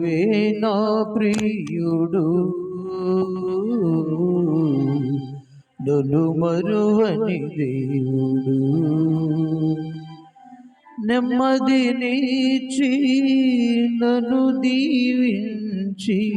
వే ప్రియుడు. నన్ను మరువని దేవుడు. నెమ్మది నీచి నను దీవించి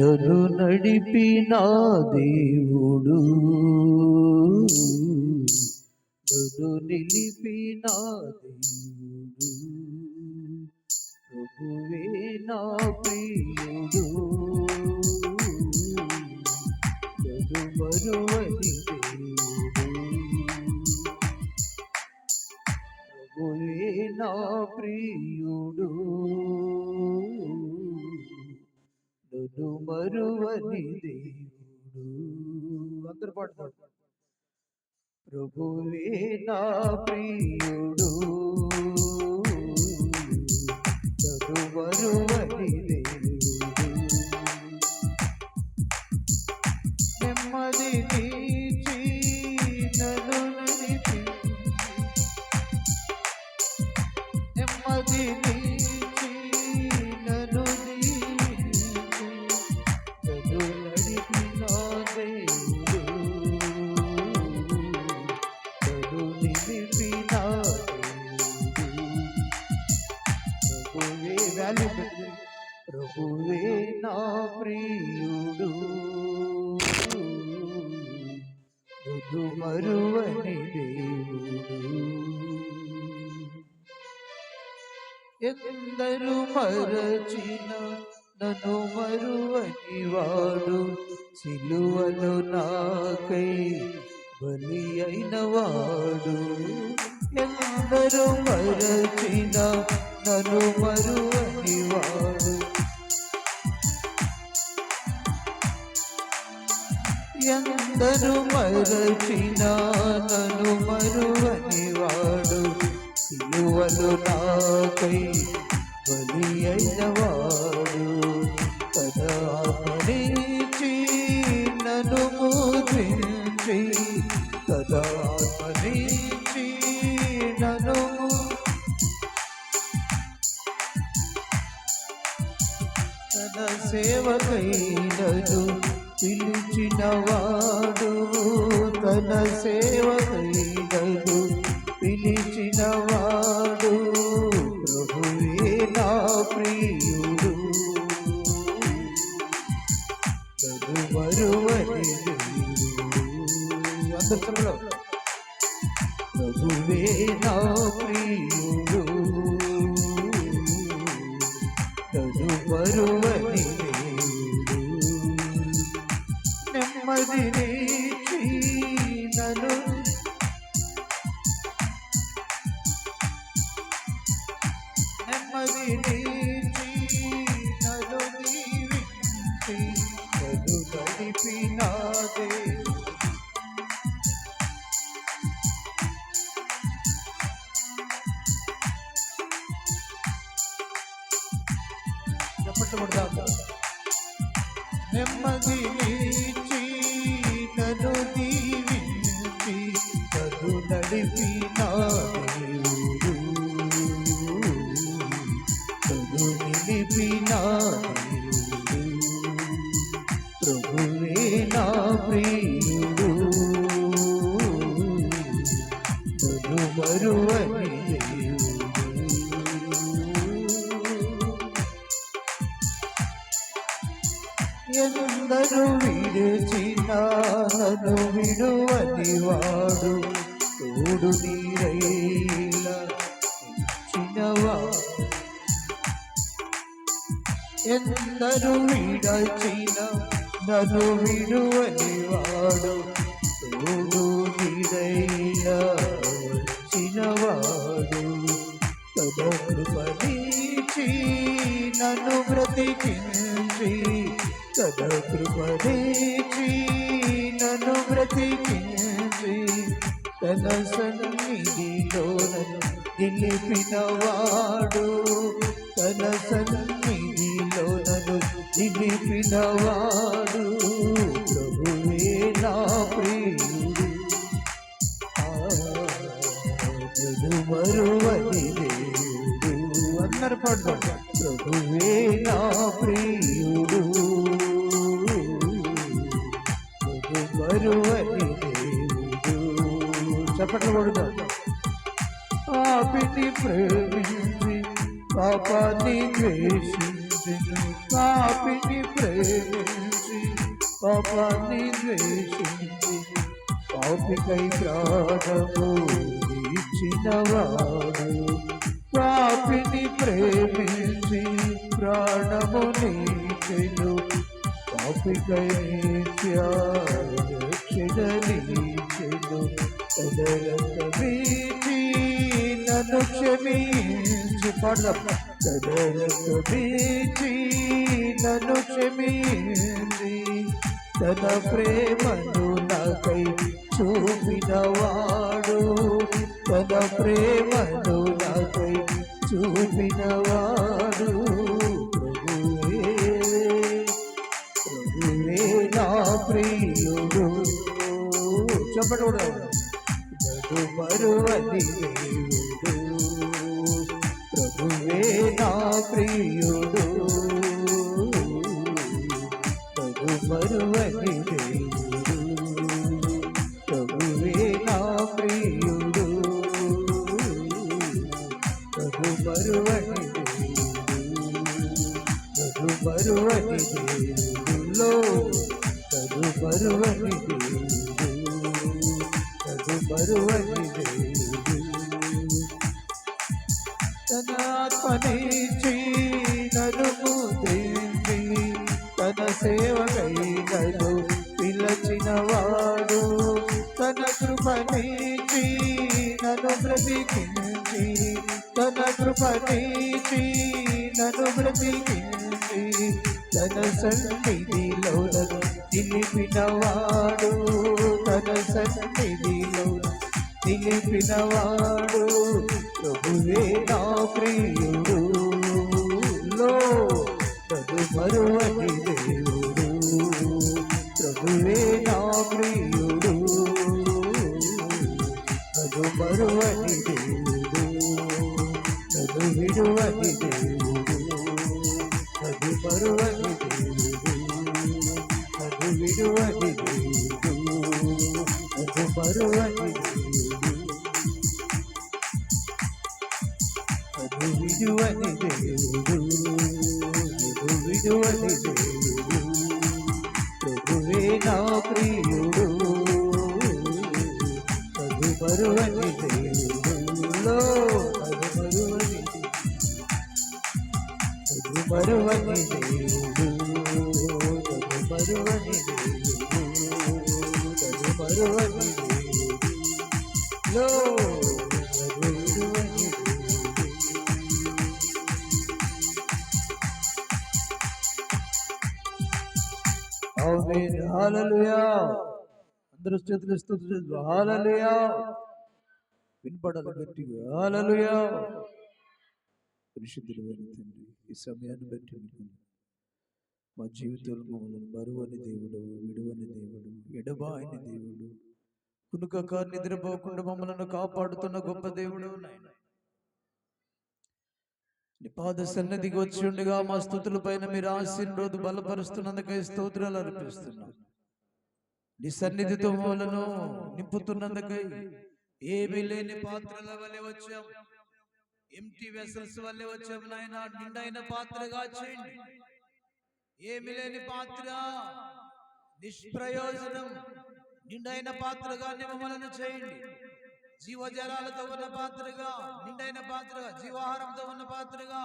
నను నడిపిన దేవుడు. నను నిలిపిన దేవుడు. నా నా ప్రియుడు? నన్ను మరువని దేవుడు. అందరు పాడుతాడు ప్రభువే నా ప్రియుడు? ప్రభువే వాల్యూ పెట్టి ప్రభువే నా ప్రియుడు నన్ను మరువని దేవుడు ఎందరు మరచిన నన్ను బలి అయిన వాడు. ఎందరు మరచిన నన్ను మరువని వాడు. ఎందరు మరచిన నన్ను మరువని వాడు. సిలువలు నాకై బలి అయిన వాడు. తన సేవకైనదు పిలిచినవాడు తన సేవకైనదు పిలిచినవాడు ప్రభువే నా ప్రియుడు. తను మరువని అందరిలో ఎందరు విడచిన నన్ను విడువని వాడు తోడు నీరైలా వచ్చినవాడు. తన పరీచి నన్ను బ్రతికించి. తన కృపణించి నన్ను బ్రతికించి. తన సన్నిధిలో నన్ను నిలిపినవాడు. తన సన్నిధి నిలిపినవాడు ప్రభువే నా ప్రియుడు. ఆదను మరువని దేవుడు. అందరు పాడుకోండి. ప్రభువే నా ప్రియుడు. మరువని దేవుడు. చెప్పట్లు కొడుగా పాపిని ప్రేమించి పాపాన్ని ద్వేషించి పాపిని ప్రేమించి పాపాన్ని ద్వేషించి పాపికై ప్రాణము ఇచ్చినవాడు పాపిని ప్రేమించి ప్రాణము నీచెను పాపికై రక్షణలీచెను తదరకమీచి నన్ను క్షమించి పాడదాం తదరకమీచి నన్ను క్షమించి తన ప్రేమను నాకై చూపినవాడు. తన ప్రేమను నాకై చూపినవాడు. ప్రభువే ప్రభువే నా ప్రియుడు. చెప్పకూడదు కూడా నన్ను ప్రభువే నా ప్రియుడు. నన్ను మరువని ప్రభువే నా ప్రియుడు. నన్ను మరువని దేవుడు నన్ను మరువని దేవుడులో నన్ను మరువని దేవుడు నన్ను మరువని దేవుడు తన ఆత్మనిచ్చి నన్ను ముద్రించి తన సేవకై నన్ను బ్రతికించి తన నన్ను బ్రతికించి తన సన్నిధిలో నన్ను నిలిపినవాడు తన సన్నిధిలో నిలిపినవాడు. ప్రభువే నా ప్రియుడు. లో తదు మరువని దేవుడు. ప్రభువే నా ప్రియుడు. తదు మరువని దేవుడు. తదు విడువని దేవుడు. ప్రభువే నా ప్రియుడు అది మరువని దేవుడు అది మరువని అది మరువని దేవుడు అది మరువని దేవుడు అది మరువని దేవుడు లో అందరూ చేతులు స్తుతించు హల్లెలూయా వినపడాలి గట్టిగా. హల్లెలూయా పరిశుద్ధుడు తండ్రి ఈ సమయాన్ని బట్టి మా జీవితంలో మమ్మల్ని బరువని దేవుడు విడువని దేవుడు ఎడబాయని దేవుడు కునుకక నిద్రపోకుండా మమ్మలను కాపాడుతున్న గొప్ప దేవుడు నాయన. నీ పాద సన్నిధికి వచ్చి ఉండగా మా స్థుతుల పైన మీరు ఆశీన్ రోజు బలపరుస్తున్నందుకై స్తోత్రాలు అర్పిస్తున్నాం. నీ సన్నిధితో మూలను నింపుతున్నందుకై ఏమీ లేని పాత్రల వల్లే వచ్చాం. ఎంటీ వెసల్స్ వల్లే వచ్చాం నాయన. నిండైన పాత్రగా చేయండి. ఏమి లేని పాత్ర నిష్ప్రయోజనం నిండైన పాత్రగా నిమ్మలను చేయండి జీవజలాలతో ఉన్న పాత్రగా నిండైన పాత్రగా జీవాహారంతో ఉన్న పాత్రగా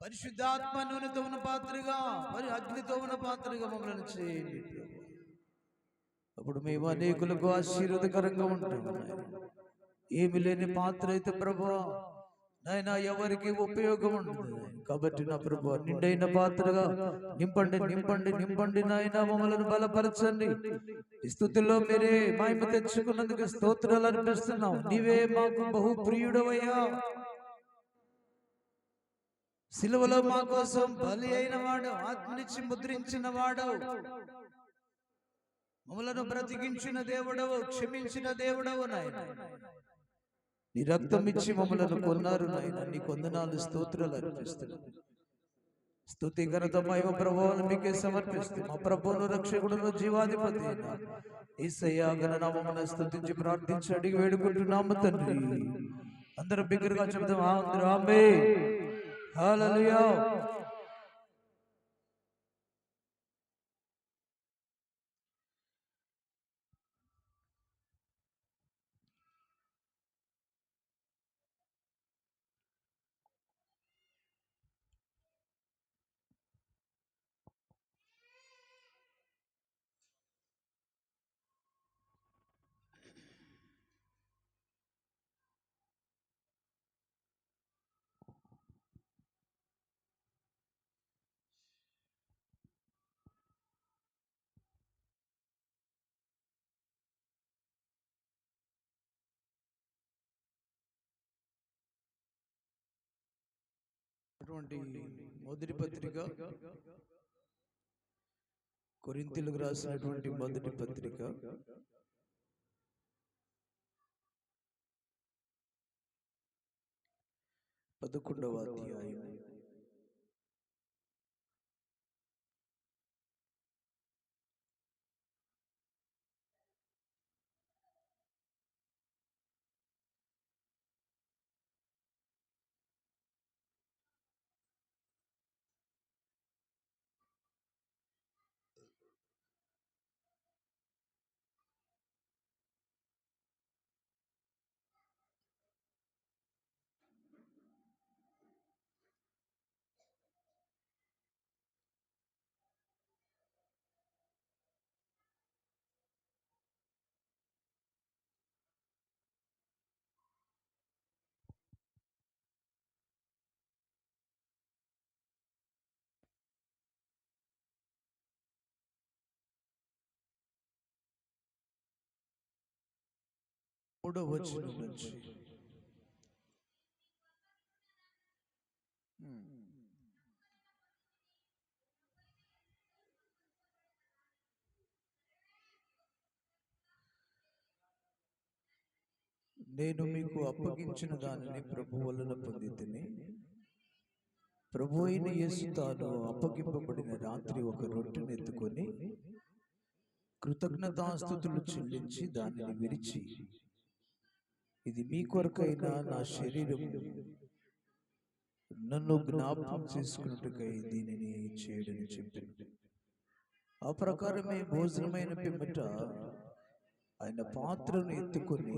పరిశుద్ధాత్మ నూనెతో ఉన్న పాత్రగా మరి అగ్నితో ఉన్న పాత్రగా మమ్మల్ని చేయండి. అప్పుడు మేము అనేకులకు ఆశీర్వదకరంగా ఉంటాం. ఏమి లేని పాత్ర అయితే ప్రభు నాయన ఎవరికి ఉపయోగం నాయన. కాబట్టి నా ప్రభు నిండైన పాత్రగా నింపండి నింపండి నింపండి నాయన మమ్మల్ని బలపరచండి. ఈ స్థుతిలో మీరే మహిమ తెచ్చుకున్నందుకు స్తోత్రాలు అనిపిస్తున్నాం నీవే మాకు బహు ప్రియుడవయ్యా. సిలువలో మా కోసం బలి అయిన వాడు ఆత్మనిచ్చి ముద్రించిన వాడు మమ్మలను బ్రతికించిన దేవుడవు క్షమించిన దేవుడవు నాయన. నీ రక్తం ఇచ్చి మమ్మల్ని కొన్నారు నాయన నీ కొందనాలు స్తోత్రాలు అర్పిస్తున్నాను స్తుతి ఘనత మహిమ మీకే సమర్పిస్తూ మా ప్రభువును రక్షకుడును జీవాధిపతి ఈసయ్య గణనామమున స్తుతించి ప్రార్థించి అడిగి వేడుకుంటున్నాము తండ్రి. అందరూ బిగ్గరగా చెబుతాం అందరూ ఆమె హల్లెలూయా. అటువంటి మొదటి పత్రిక కొరింతలకు రాసినటువంటి మొదటి పత్రిక పదకొండవ అధ్యాయం మూడవ వచనం నుంచి నేను మీకు అప్పగించిన దానిని ప్రభు వలన పొందితిని. ప్రభు అయిన యేసు తాను అప్పగింపబడిన రాత్రి ఒక రొట్టెను ఎత్తుకొని కృతజ్ఞతాస్థుతులు చెల్లించి దానిని విరిచి ఇది మీ కొరకైన నా శరీరం నన్ను జ్ఞాపకం చేసుకున్నట్టుకై దీనిని చేయడని చెప్పింది ఆ ప్రకారమే భోజనమైన పిమ్మట ఆయన పాత్రను ఎత్తుకొని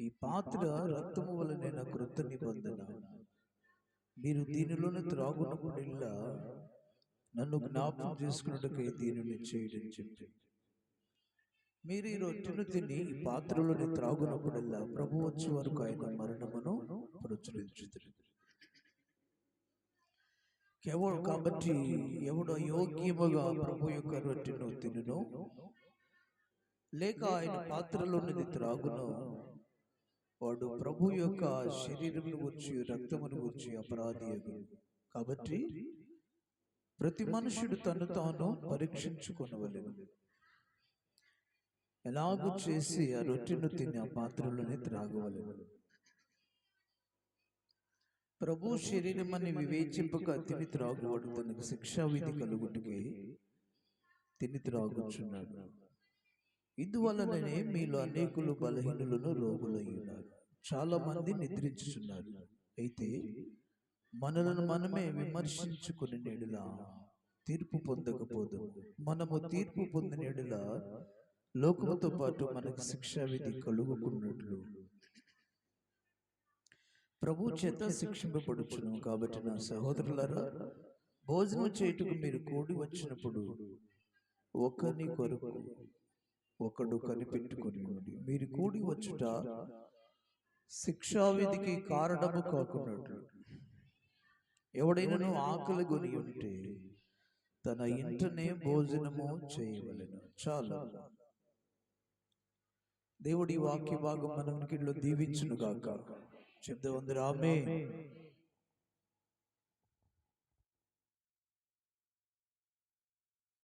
ఈ పాత్ర రక్తము వలన కృత నిబంధన. మీరు దీనిలోని త్రాగునప్పుడల్లా నన్ను జ్ఞాపకం చేసుకున్నట్టుకై దీనిని చేయడం చెప్పి. మీరు ఈ రొట్టెను తిని ఈ పాత్రలోని త్రాగునప్పుడల్లా ప్రభు వచ్చే వరకు ఆయన మరణమును ప్రచురించుతుంది కేవలం కాబట్టి ఎవడు యోగ్యముగా ప్రభు యొక్క రొట్టెను తినును లేక ఆయన పాత్రలోనిది త్రాగును వాడు ప్రభు యొక్క శరీరమును గురించి రక్తమును గురించి అపరాధి. కాబట్టి ప్రతి మనుషుడు తను తాను పరీక్షించుకొనవలెను. ఎలాగూ చేసి ఆ రొట్టెను తిని ఆ పాత్రలోనే త్రాగవలెను. ప్రభు శరీరమని వివేచింపక తిని త్రాగువాడు తనకు శిక్షా విధి కలుగుటకి తిని త్రాగుచున్నాడు. ఇందువలననే మీలో అనేకులు బలహీనులను రోగులై ఉన్నారు. చాలా మంది నిద్రించుచున్నారు. అయితే మనలను మనమే విమర్శించుకుని నేడులా తీర్పు పొందకపోదు. మనము తీర్పు పొందినేడులా లోకముతో పాటు మనకు శిక్షా విధి కలుగుకున్నట్లు ప్రభు చేత శిక్షింపబడుచును కాబట్టి నా సహోదరులారా భోజనం చేయుటకు మీరు కూడి వచ్చినప్పుడు ఒకరిని కొరకు ఒకడు కనిపెట్టుకుని మీరు కూడి వచ్చుట శిక్షావిధికి కారణము కాకున్నట్లు ఎవడైనను ఆకలి కొని ఉంటే తన ఇంటనే భోజనము చేయవలెను. చాలు. దేవుడి వాక్య భాగం మనం కింద దీవించును గాక చెప్తే అందరూ ఆమె